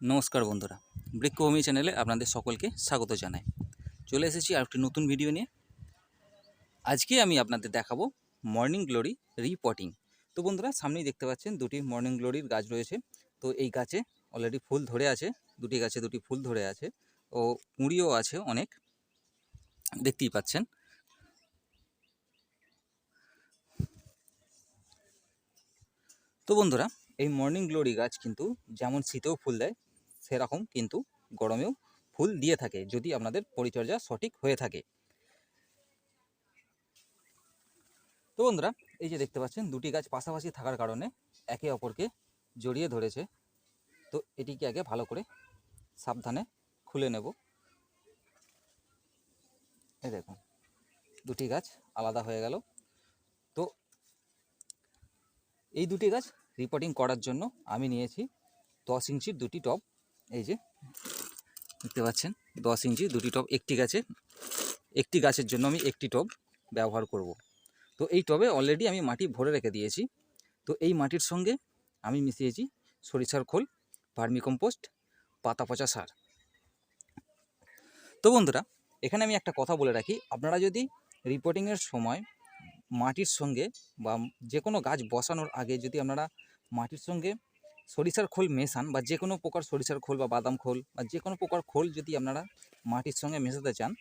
নমস্কার বন্ধুরা, বৃক্ষভূমি চ্যানেলে আপনাদের সকলকে স্বাগত জানাই। চলে এসেছি আর একটি নতুন ভিডিও নিয়ে। আজকে আমি আপনাদের দেখাবো মর্নিং গ্লোরি রিপটিং তো বন্ধুরা, সামনেই দেখতে পাচ্ছেন দুটি মর্নিং গ্লোরির গাছ রয়েছে। তো এই গাছে অলরেডি ফুল ধরে আছে, দুটি গাছে দুটি ফুল ধরে আছে ও কুঁড়িও আছে অনেক। দেখতেই পাচ্ছেন। তো বন্ধুরা, এই মর্নিং গ্লোরি গাছ কিন্তু যেমন শীতেও ফুল দেয় সেরকম কিন্তু গরমেও ফুল দিয়ে থাকে যদি আপনাদের পরিচর্যা সঠিক হয়ে থাকে। তো বন্ধুরা, এই যে দেখতে পাচ্ছেন, দুটি গাছ পাশাপাশি থাকার কারণে একে অপরকে জড়িয়ে ধরেছে। তো এটিকে আগে ভালো করে সাবধানে খুলে নেব। এই দেখুন, দুটি গাছ আলাদা হয়ে গেল। তো এই দুটি গাছ রিপোর্টিং করার জন্য আমি নিয়েছি দশ ইঞ্চির দুটি টব। এই যে, দেখতে পাচ্ছেন, দশ ইঞ্চি দুটি টব, একটি গাছে, একটি গাছের জন্য আমি একটি টব ব্যবহার করব। তো এই টবে অলরেডি আমি মাটি ভরে রেখে দিয়েছি। তো এই মাটির সঙ্গে আমি মিশিয়েছি সরিষার খোল, ভার্মিকম্পোস্ট, পাতা পচা সার। তো বন্ধুরা, এখানে আমি একটা কথা বলে রাখি, আপনারা যদি রিপোর্টিংয়ের সময় মাটির সঙ্গে বা যে কোনো গাছ বসানোর আগে যদি আপনারা মাটির সঙ্গে সরিষার খোল মেশান বা যে কোনো প্রকার সরিষার খোল বা বাদাম খোল বা যে কোনো প্রকার খোল যদি আপনারা মাটির সঙ্গে মেশাতে চান,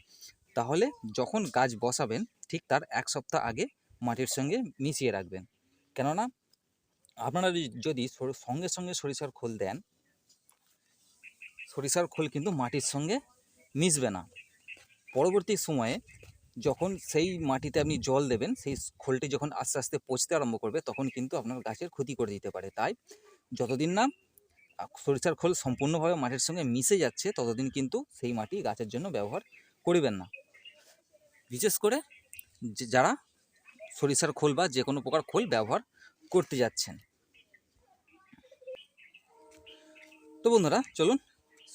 তাহলে যখন গাছ বসাবেন, ঠিক তার এক সপ্তাহ আগে মাটির সঙ্গে মিশিয়ে রাখবেন। কেননা, আপনারা যদি- সঙ্গে সঙ্গে সরিষার খোল দেন, সরিষার খোল কিন্তু মাটির সঙ্গে মিশবে না। পরবর্তী সময়ে যখন সেই মাটিতে আপনি জল দেবেন, সেই খোলটি যখন আস্তে আস্তে পচতে আরম্ভ করবে, তখন কিন্তু আপনার গাছের ক্ষতি করে দিতে পারে। তাই যতদিন না সরিষার খোল সম্পূর্ণভাবে মাটির সঙ্গে মিশে যাচ্ছে, ততদিন কিন্তু সেই মাটি গাছের জন্য ব্যবহার করিবেন না। বিশেষ করে যারা সরিষার খোল বা যে কোনো প্রকার খোল ব্যবহার করতে যাচ্ছেন। তো বন্ধুরা, চলুন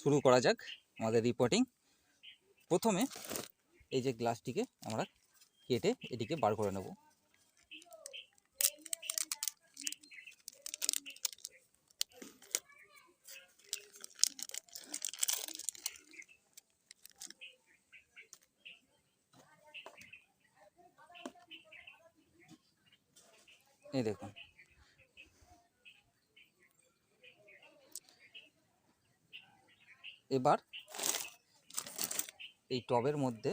শুরু করা যাক আমাদের রিপোর্টিং প্রথমে এই যে গ্লাসটিকে আমরা কেটে এটিকে বার করে নেব। এই দেখুন। এবার এই টবের মধ্যে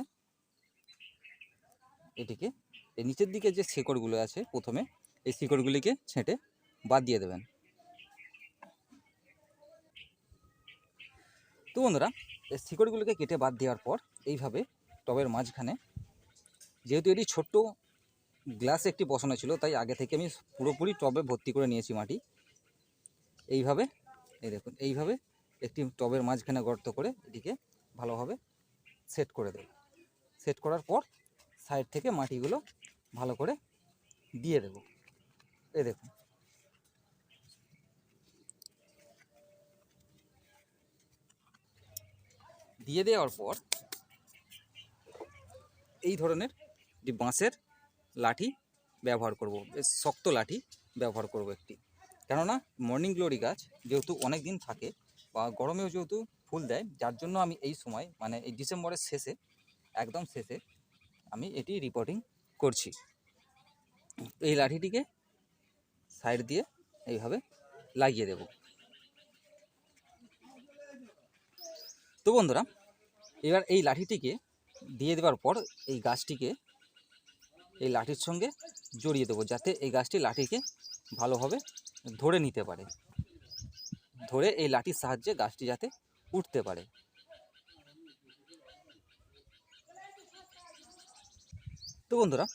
এটিকে, এই নিচের দিকে যে শিকড়গুলো আছে প্রথমে, এই শিকড়গুলিকে ছেঁটে বাদ দিয়ে দেবেন। তো বন্ধুরা, এই শিকড়গুলোকে কেটে বাদ দেওয়ার পর এইভাবে টবের মাঝখানে, যেহেতু এটি ছোট্ট গ্লাস একটি বসানো ছিল, তাই আগে থেকে আমি পুরোপুরি টবে ভর্তি করে নিয়েছি মাটি। এইভাবে, এই দেখুন, এইভাবে একটি টবের মাঝখানে গর্ত করে এটিকে ভালোভাবে সেট করে দেব। সেট করার পর সাইড থেকে মাটিগুলো ভালো করে দিয়ে দেব। এই দেখুন। দিয়ে দেওয়ার পর এই ধরনের একটি বাঁশের লাঠি ব্যবহার করব, বেশ শক্ত লাঠি ব্যবহার করব একটি। কেননা মর্নিং গ্লোরি গাছ যেহেতু অনেক দিন থাকে বা গরমেও যেহেতু ফুল দেয়, যার জন্য আমি এই সময় মানে এই ডিসেম্বরের শেষে, একদম শেষে আমি এটি রিপোর্টিং করছি। এই লাঠিটিকে সাইড দিয়ে এইভাবে লাগিয়ে দেব। তো বন্ধুরা, এবার এই লাঠিটিকে দিয়ে দেওয়ার পর এই গাছটিকে এই লাঠির সঙ্গে জড়িয়ে দেবো যাতে এই গাছটি লাঠিকে ভালোভাবে ধরে নিতে পারে। ধরে এই লাঠির সাহায্যে গাছটি যাতে উঠতে পারে। তো বন্ধুরা,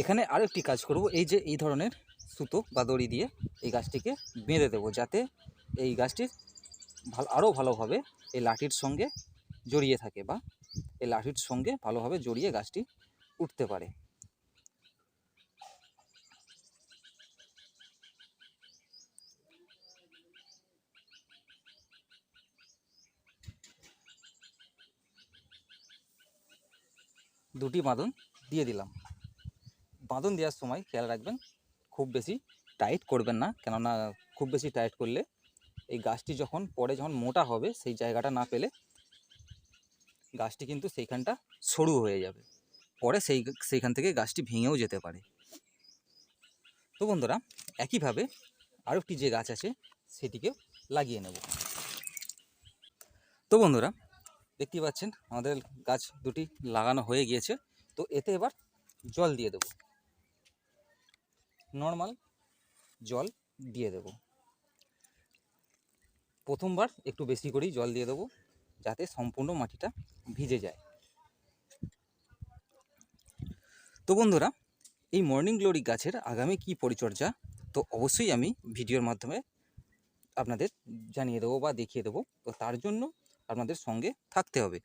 এখানে আরও একটি কাজ করব। এই যে এই ধরনের সুতো বা দড়ি দিয়ে এই গাছটিকে বেঁধে দেবো যাতে এই গাছটির ভালো, আরও ভালোভাবে এই লাঠির সঙ্গে জড়িয়ে থাকে বা এই লাঠির সঙ্গে ভালোভাবে জড়িয়ে গাছটি উঠতে পারে। দুটি বাঁধন দিয়ে দিলাম। বাঁধন দেওয়ার সময় খেয়াল রাখবেন, খুব বেশি টাইট করবেন না, কেননা খুব বেশি টাইট করলে এই গাছটি যখন পরে যখন মোটা হবে সেই জায়গাটা না পেলে গাছটি কিন্তু সেইখানটা সরু হয়ে যাবে। পরে সেই, সেইখান থেকে গাছটি ভেঙেও যেতে পারে। তো বন্ধুরা, একইভাবে আরও একটি যে গাছ আছে সেটিকে লাগিয়ে নেব। তো বন্ধুরা দেখতেই পাচ্ছেন, আমাদের গাছ দুটি লাগানো হয়ে গিয়েছে। তো এতে এবার জল দিয়ে দেব। নর্মাল জল দিয়ে দেব। প্রথমবার একটু বেশি করেই জল দিয়ে দেবো, যাতে সম্পূর্ণ মাটিটা ভিজে যায়। তো বন্ধুরা, এই মর্নিং গ্লোরি গাছের আগামী কি পরিচর্যা? তো অবশ্যই আমি ভিডিওর মাধ্যমে আপনাদের জানিয়ে দেবো বা দেখিয়ে দেবো। তো তার জন্য আপনাদের সঙ্গে থাকতে হবে।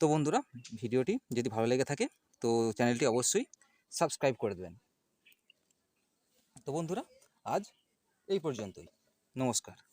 তো বন্ধুরা, ভিডিওটি যদি ভালো লেগে থাকে, তো চ্যানেলটি অবশ্যই সাবস্ক্রাইব করে দেবেন। তো বন্ধুরা, আজ এই পর্যন্তই। নমস্কার।